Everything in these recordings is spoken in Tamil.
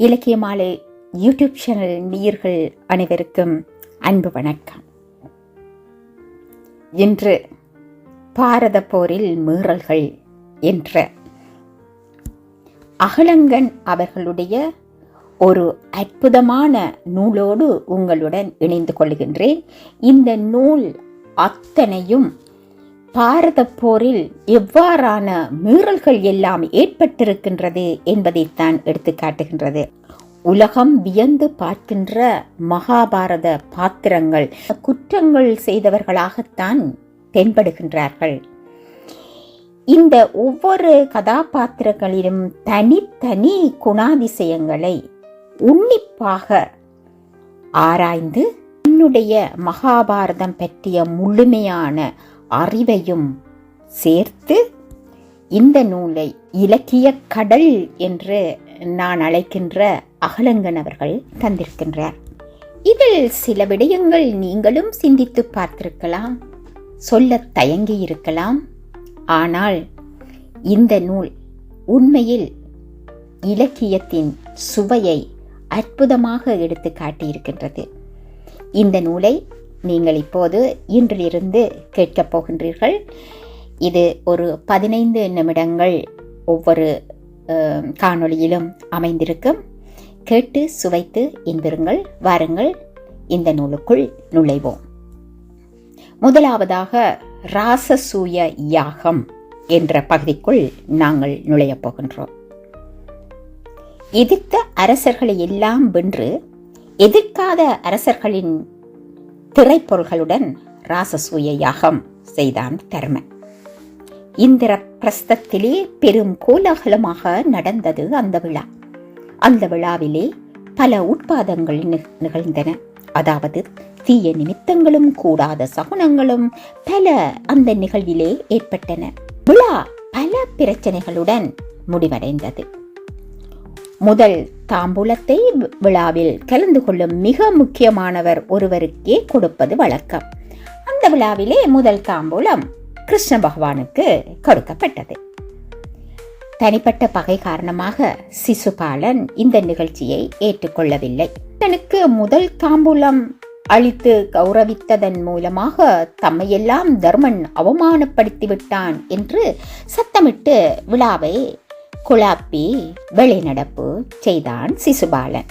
இலக்கிய மாலை யூடியூப் சேனல் நீர்கள் அனைவருக்கும் அன்பு வணக்கம். இன்று பாரத போரில் மீறல்கள் என்ற அகலங்கன் அவர்களுடைய ஒரு அற்புதமான நூலோடு உங்களுடன் இணைந்து கொள்கின்றேன். இந்த நூல் அத்தனையும் பாரத போரில் எவ்வாறான மீறல்கள் எல்லாம் ஏற்பட்டிருக்கின்றது என்பதைத்தான் எடுத்து காட்டுகின்றது உலகம் வியந்து பார்க்கின்ற மகாபாரத பாத்திரங்கள் குற்றங்கள் செய்தவர்களாகத்தான் தென்படுகின்றார்கள். இந்த ஒவ்வொரு கதாபாத்திரங்களிலும் தனித்தனி குணாதிசயங்களை உன்னிப்பாக ஆராய்ந்து என்னுடைய மகாபாரதம் பற்றிய முழுமையான அறிவையும் சேர்த்து இந்த நூலை இலக்கிய கடல் என்று நான் அழைக்கின்ற அகலங்கன் அவர்கள் தந்திருக்கின்றார். இதில் சில விடயங்கள் நீங்களும் சிந்தித்து பார்த்திருக்கலாம் சொல்ல தயங்கி இருக்கலாம். ஆனால் இந்த நூல் உண்மையில் இலக்கியத்தின் சுவையை அற்புதமாக எடுத்து காட்டியிருக்கின்றது. இந்த நூலை நீங்கள் இப்போது இன்றிலிருந்து கேட்கப் போகின்றீர்கள். இது ஒரு பதினைந்து நிமிடங்கள் ஒவ்வொரு காணொளியிலும் அமைந்திருக்கும். கேட்டு சுவைத்து இன்பிருங்கள் வாருங்கள். இந்த நூலுக்குள் நுழைவோம். முதலாவதாக ராசசூய யாகம் என்ற பகுதிக்குள் நாங்கள் நுழையப் போகின்றோம். எதிர்த்த அரசர்களை எல்லாம் வென்று எதிர்க்காத அரசர்களின் திரைப்பொருள்களுடன் ராசசூய யாகம் செய்தான் தர்மன். இந்திர பிரஸ்தத்திலே பெரும் கோலாகலமாக நடந்தது அந்த விழா. அந்த விழாவிலே பல உட்பாதங்கள் நிகழ்ந்தன. அதாவது தீய நிமித்தங்களும் கூடாத சகுனங்களும் பல அந்த நிகழ்விலே ஏற்பட்டன. விழா பல பிரச்சனைகளுடன் முடிவடைந்தது. முதல் தாம்பூலத்தை விழாவில் கலந்து கொள்ளும் மிக முக்கியமானவர் ஒருவருக்கே கொடுப்பது வழக்கம். அந்த விழாவிலே முதல் தாம்பூலம் கிருஷ்ண பகவானுக்கு கொடுக்கப்பட்டது. தனிப்பட்ட பகை காரணமாக சிசுபாலன் இந்த நிகழ்ச்சியை ஏற்றுக்கொள்ளவில்லை. தனக்கு முதல் தாம்பூலம் அளித்து கௌரவித்ததன் மூலமாக தம்மையெல்லாம் தர்மன் அவமானப்படுத்திவிட்டான் என்று சத்தமிட்டு விழாவை குழாப்பி வெளிநடப்பு செய்தான் சிசுபாலன்.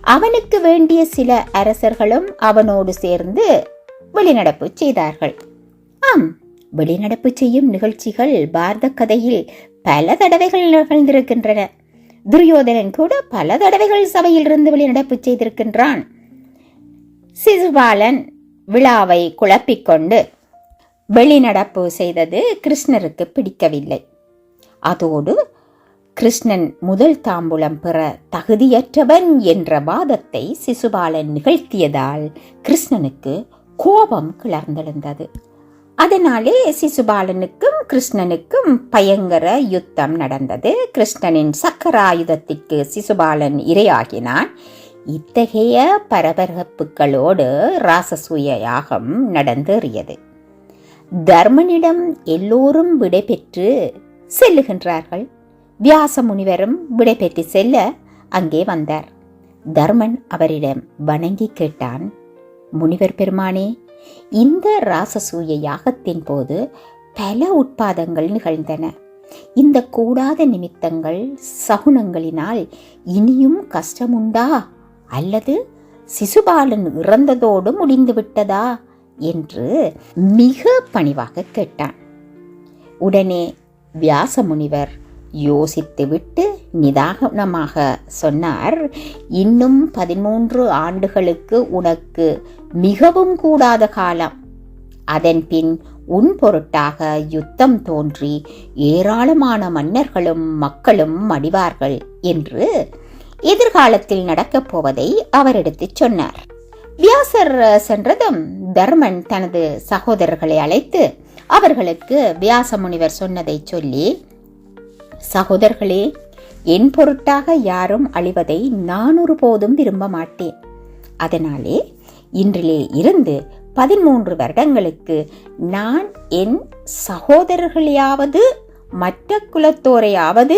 அவனுக்கு வேண்டிய சில அரசர்களும் அவனோடு சேர்ந்து வெளிநடப்பு செய்தார்கள். ஆம் வெளிநடப்பு செய்யும் நிகழ்ச்சிகள் பாரத கதையில் பல தடவைகள் நிகழ்ந்திருக்கின்றன. துரியோதனன் கூட பல தடவைகள் சபையில் இருந்து வெளிநடப்பு செய்திருக்கின்றான். சிசுபாலன் விழாவை குழப்பிக்கொண்டு வெளிநடப்பு செய்தது கிருஷ்ணருக்கு பிடிக்கவில்லை. அதோடு கிருஷ்ணன் முதல் தாம்பூலம் பெற தகுதியற்றவன் என்ற வாதத்தை சிசுபாலன் நிகழ்த்தியதால் கிருஷ்ணனுக்கு கோபம் கிளர்ந்தெழுந்தது. அதனாலே சிசுபாலனுக்கும் கிருஷ்ணனுக்கும் பயங்கர யுத்தம் நடந்தது. கிருஷ்ணனின் சக்கராயுதத்திற்கு சிசுபாலன் இரையாகினான். இத்தகைய பரபரப்புகளோடு ராசசூய யாகம் நடந்தேறியது. தர்மனிடம் எல்லோரும் விடைபெற்று செல்லுகின்றார்கள். வியாச முனிவரும் விடைபெற்று செல்ல அங்கே வந்தார். தர்மன் அவரிடம் வணங்கி கேட்டான் முனிவர் பெருமானே இந்த ராசசூய யாகத்தின் போது பல உட்பாதங்கள் நிகழ்ந்தன. இந்த கூடாத நிமித்தங்கள் சகுனங்களினால் இனியும் கஷ்டமுண்டா? அல்லது சிசுபாலன் இறந்ததோடு முடிந்து விட்டதா என்று மிக பணிவாக கேட்டான். உடனே வியாச முனிவர் யோசித்துவிட்டு நிதானமாக சொன்னார் இன்னும் பதிமூன்று ஆண்டுகளுக்கு உனக்கு மிகவும் கூடாத காலம். அதன் பின் உன் பொருட்டாக யுத்தம் தோன்றி ஏராளமான மன்னர்களும் மக்களும் மடிவார்கள் என்று எதிர்காலத்தில் நடக்கப் போவதை அவர் எடுத்துச் சொன்னார். வியாசர் சென்றதும் தர்மன் தனது சகோதரர்களை அழைத்து அவர்களுக்கு வியாச முனிவர் சொன்னதை சொல்லி சகோதரர்களே என் பொருட்டாக யாரும் அழிவதை நான் ஒருபோதும் விரும்ப மாட்டேன். அதனாலே இன்றிலே இருந்து பதிமூன்று வருடங்களுக்கு நான் என் சகோதரர்களையாவது மற்ற குலத்தோரையாவது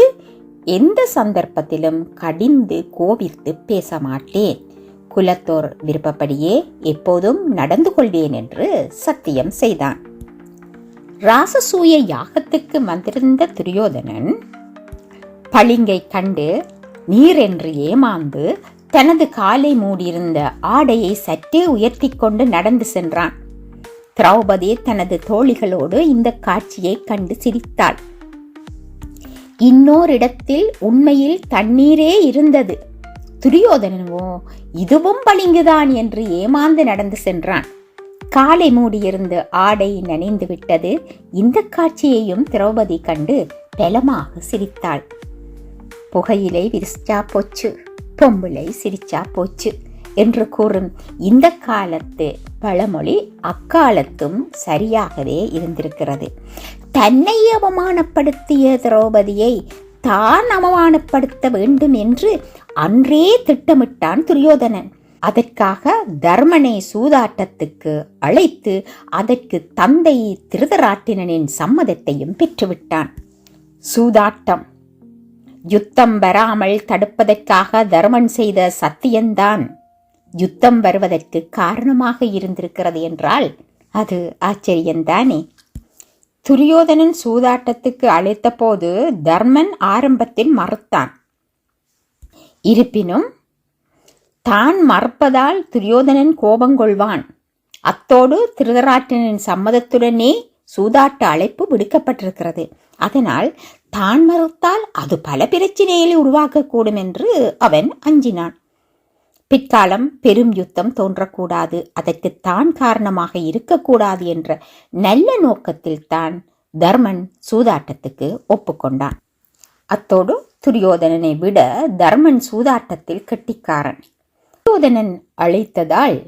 எந்த சந்தர்ப்பத்திலும் கடிந்து கோபித்து பேச மாட்டேன். குலத்தோர் விருப்பப்படியே எப்போதும் நடந்து கொள்வேன் என்று சத்தியம் செய்தான். ராசசூய யாகத்துக்கு வந்திருந்த துரியோதனன் பளிங்கை கண்டு நீர் என்று ஏமாந்து தனது காலை மூடியிருந்த ஆடையை சற்றே உயர்த்தி கொண்டு நடந்து சென்றான். திரௌபதி தனது தோழிகளோடு இந்த காட்சியை கண்டு சிரித்தாள். இன்னோரிடத்தில் உண்மையில் தண்ணீரே இருந்தது. துரியோதனவோ இதுவும் பளிங்குதான் என்று ஏமாந்து நடந்து சென்றான். காலை மூடியிருந்த ஆடை நனைந்து விட்டது. இந்த காட்சியையும் திரௌபதி கண்டு பலமாக சிரித்தாள். புகையிலை விரிச்சா போச்சு பொம்பளை சிரிச்சா போச்சு என்று கூறும் இந்த காலத்து பழமொழி அக்காலத்தும் சரியாகவே இருந்திருக்கிறது. தன்னை அவமானப்படுத்திய திரௌபதியை தான் அவமானப்படுத்த வேண்டும் என்று அன்றே திட்டமிட்டான் துரியோதனன். அதற்காக தர்மனை சூதாட்டத்துக்கு அழைத்து அதற்கு தந்தை திருதராட்டினனின் சம்மதத்தையும் பெற்றுவிட்டான். சூதாட்டம். யுத்தம் வராமல் தடுப்பதற்காக தர்மன் செய்த சத்தியந்தான் யுத்தம் வருவதற்கு காரணமாக இருந்திருக்கிறது என்றால் அது ஆச்சரியந்தானே. துரியோதனன் சூதாட்டத்துக்கு அழைத்த போது தர்மன் ஆரம்பத்தில் மறுத்தான். இருப்பினும் தான் மறுப்பதால் துரியோதனன் கோபங்கொள்வான் அத்தோடு திருதராற்றனின் சம்மதத்துடனே சூதாட்ட அழைப்பு விடுக்கப்பட்டிருக்கிறது. அதனால் தான் மறுத்தால் அது பல பிரச்சனைகளை உருவாக்கக்கூடும் என்று அவன் அஞ்சினான். பிற்காலம் பெரும் யுத்தம் தோன்றக்கூடாது அதற்கு தான் காரணமாக இருக்கக்கூடாது என்ற நல்ல நோக்கத்தில் தான் தர்மன் சூதாட்டத்துக்கு ஒப்புக்கொண்டான். அத்தோடு துரியோதனனை விட தர்மன் சூதாட்டத்தில் கெட்டிக்காரன். துரியோதனன் அழைத்ததால்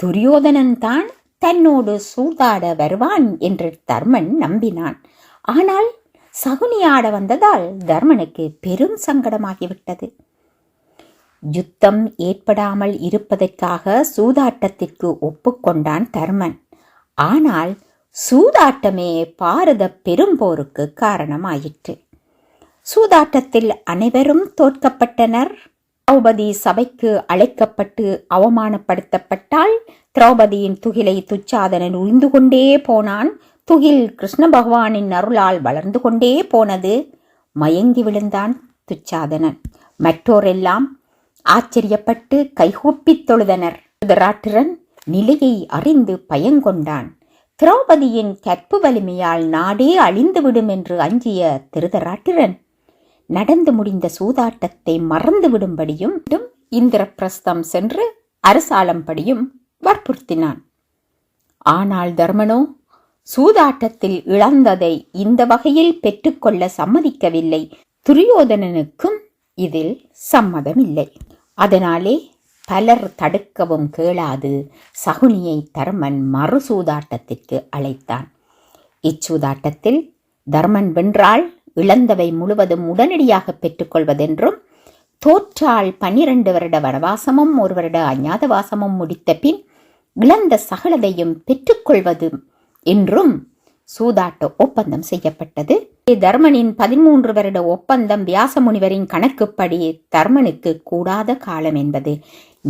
துரியோதனன் தான் தன்னோடு சூதாட வருவான் என்று தர்மன் நம்பினான். ஆனால் சகுனி ஆட வந்ததால் தர்மனுக்கு பெரும் சங்கடமாகிவிட்டது. யுத்தம் ஏற்படாமல் இருப்பதற்காக சூதாட்டத்திற்கு ஒப்புக்கொண்டான் தர்மன். ஆனால் சூதாட்டமே பாரத பெரும்போருக்கு காரணமாயிற்று. சூதாட்டத்தில் அனைவரும் தோற்கப்பட்டனர். திரௌபதி சபைக்கு அழைக்கப்பட்டு அவமானப்படுத்தப்பட்டால் திரௌபதியின் துகிலை துச்சாதனன் உழிந்து கொண்டே போனான். துகில் கிருஷ்ண பகவானின் அருளால் வளர்ந்து கொண்டே போனது. மயங்கி விழுந்தான் துச்சாதனன். மற்றோரெல்லாம் ஆச்சரியப்பட்டு கைகூப்பித் தொழுதனர். திருதராட்டிரன் நிலையை அறிந்து பயங்கொண்டான். திரௌபதியின் கற்பு வலிமையால் நாடே அழிந்துவிடும் என்று அஞ்சிய திருதராட்டிரன் நடந்து முடிந்த சூதாட்டத்தை மறந்துவிடும்படியும் இந்திரபிரஸ்தம் சென்று அரசாளம்படியும் வற்புறுத்தினான். ஆனால் தர்மனோ சூதாட்டத்தில் இழந்ததை இந்த வகையில் பெற்றுக்கொள்ள சம்மதிக்கவில்லை. துரியோதனனுக்கும் இதில் சம்மதமில்லை. அதனாலே பலர் தடுக்கவும் கேளாது. சகுனியை தர்மன் மறு சூதாட்டத்திற்கு அழைத்தான். இச்சூதாட்டத்தில் தர்மன் வென்றால் இழந்தவை முழுவதும் உடனடியாக பெற்றுக்கொள்வதென்றும் தோற்றால் பன்னிரண்டு வருட வனவாசமும் ஒரு வருட அஞ்ஞாதவாசமும் முடித்த பின் இழந்த சகலதையும் பெற்றுக்கொள்வதும் என்றும் சூதாட்ட ஒப்பந்தம் செய்யப்பட்டது. தர்மனின் பதிமூன்று வருட ஒப்பந்தம் வியாசமுனிவரின் கணக்குப்படி தர்மனுக்கு கூடாத காலம் என்பது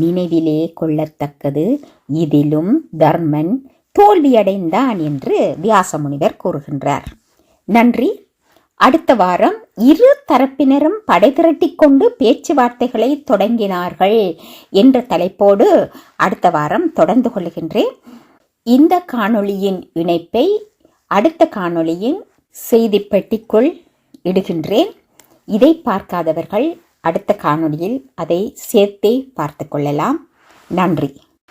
நினைவிலே கொள்ளத்தக்கது. இதிலும் தர்மன் தோல்வியடைந்தான் என்று வியாசமுனிவர் கூறுகின்றார். நன்றி. அடுத்த வாரம் இரு தரப்பினரும் படை திரட்டிக்கொண்டு பேச்சுவார்த்தைகளை தொடங்கினார்கள் என்ற தலைப்போடு அடுத்த வாரம் தொடர்ந்து கொள்கின்றேன். இந்த காணொளியின் இணைப்பை அடுத்த காணொளியின் செய்தி பெட்டிக்குள் இடுகின்றேன். இதை பார்க்காதவர்கள் அடுத்த காணொளியில் அதை சேர்த்தே பார்த்து கொள்ளலாம். நன்றி.